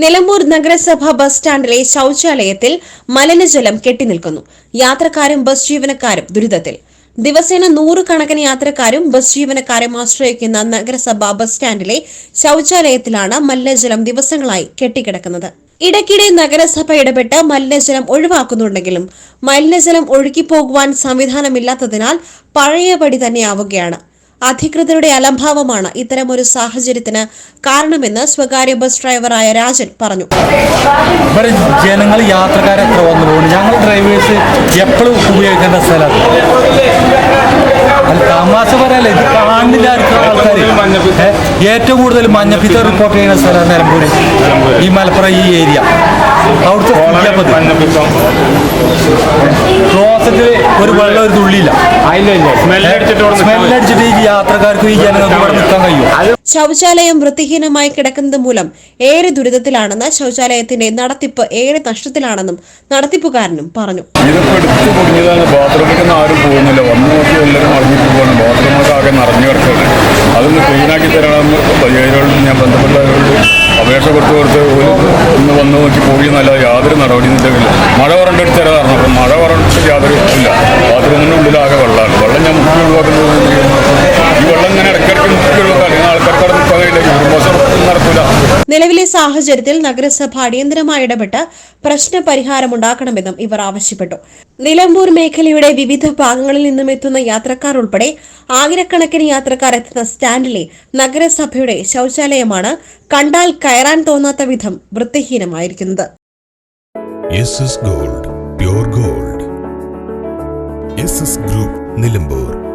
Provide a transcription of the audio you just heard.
നിലമ്പൂർ നഗരസഭാ ബസ് സ്റ്റാൻഡിലെ ശൌചാലയത്തിൽ മലിനജലം കെട്ടിനിൽക്കുന്നു. യാത്രക്കാരും ബസ് ജീവനക്കാരും ദുരിതത്തിൽ. ദിവസേന നൂറുകണക്കിന് യാത്രക്കാരും ബസ് ജീവനക്കാരും ആശ്രയിക്കുന്ന നഗരസഭാ ബസ് സ്റ്റാൻഡിലെ ശൌചാലയത്തിലാണ് മലിനജലം ദിവസങ്ങളായി കെട്ടിക്കിടക്കുന്നത്. ഇടയ്ക്കിടെ നഗരസഭ ഇടപെട്ട് മലിനജലം ഒഴിവാക്കുന്നുണ്ടെങ്കിലും മലിനജലം ഒഴുകിപ്പോകുവാൻ സംവിധാനമില്ലാത്തതിനാൽ പഴയപടി തന്നെയാവുകയാണ്. അധികൃതരുടെ അലംഭാവമാണ് ഇത്തരമൊരു സാഹചര്യത്തിന് കാരണമെന്ന് സ്വകാര്യ ബസ് ഡ്രൈവറായ രാജൻ പറഞ്ഞു. ജനങ്ങൾ യാത്രക്കാരെ ഞങ്ങൾ ഡ്രൈവേഴ്സ് എപ്പോഴും ഉപയോഗിക്കേണ്ട സ്ഥലം. അല്ല തമാശ പറയല്ല ഇത് കാണില്ല ആൾക്കാർ ഏറ്റവും കൂടുതൽ മഞ്ഞപ്പിത്ത റിപ്പോർട്ട് ചെയ്യുന്ന സ്ഥലമാണ് നിലമ്പൂര്. ഈ മലപ്പുറം ഈ ഏരിയ. അവിടുത്തെ. ക്ലോസറ്റിൽ ഒരു വെള്ളം ഒരു തുള്ളിയില്ല. സ്മെല്ലടിച്ചിട്ട് ഈ യാത്രക്കാർക്ക് ഈ ജനങ്ങൾക്ക് ഇവിടെ നിൽക്കാൻ കഴിയും. ശൗചാലയം വൃത്തിഹീനമായി കിടക്കുന്നത് മൂലം ഏറെ ദുരിതത്തിലാണെന്ന് ശൗചാലയത്തിന്റെ നടത്തിപ്പ് ഏറെ നഷ്ടത്തിലാണെന്നും നടത്തിപ്പുകാരനും പറഞ്ഞു. ബാത്റൂമിൽ ആരും പോകുന്നില്ല. വന്നു നോക്കി എല്ലാവരും മറിഞ്ഞിട്ട് പോകണം ബാത്റൂമൊക്കെ ആകെ നിറഞ്ഞു കിടക്കുകയാണ്. അതൊന്ന് ക്ലീനാക്കി തരണമെന്ന് പയ്യരോടും ഞാൻ ബന്ധപ്പെട്ടവരോട് അപേക്ഷ കൊടുത്ത് കൊടുത്ത് ഇന്ന് വന്ന് നോക്കി പോയി എന്നല്ലാതെ യാതൊരു നടപടിയും ഇല്ല. മഴ പറഞ്ഞിട്ട് തരാൻ നിലവിലെ സാഹചര്യത്തിൽ നഗരസഭ അടിയന്തരമായി ഇടപെട്ട് പ്രശ്ന പരിഹാരമുണ്ടാക്കണമെന്നും ഇവർ ആവശ്യപ്പെട്ടു. നിലമ്പൂർ മേഖലയുടെ വിവിധ ഭാഗങ്ങളിൽ നിന്നും എത്തുന്ന യാത്രക്കാർ ഉൾപ്പെടെ ആയിരക്കണക്കിന് യാത്രക്കാർ എത്തുന്ന സ്റ്റാൻഡിലെ നഗരസഭയുടെ ശൗചാലയമാണ് കണ്ടാൽ കയറാൻ തോന്നാത്ത വിധം വൃത്തിഹീനമായിരിക്കുന്നത്. Gold gold. ഗ്രൂപ്പ് നിലമ്പൂർ.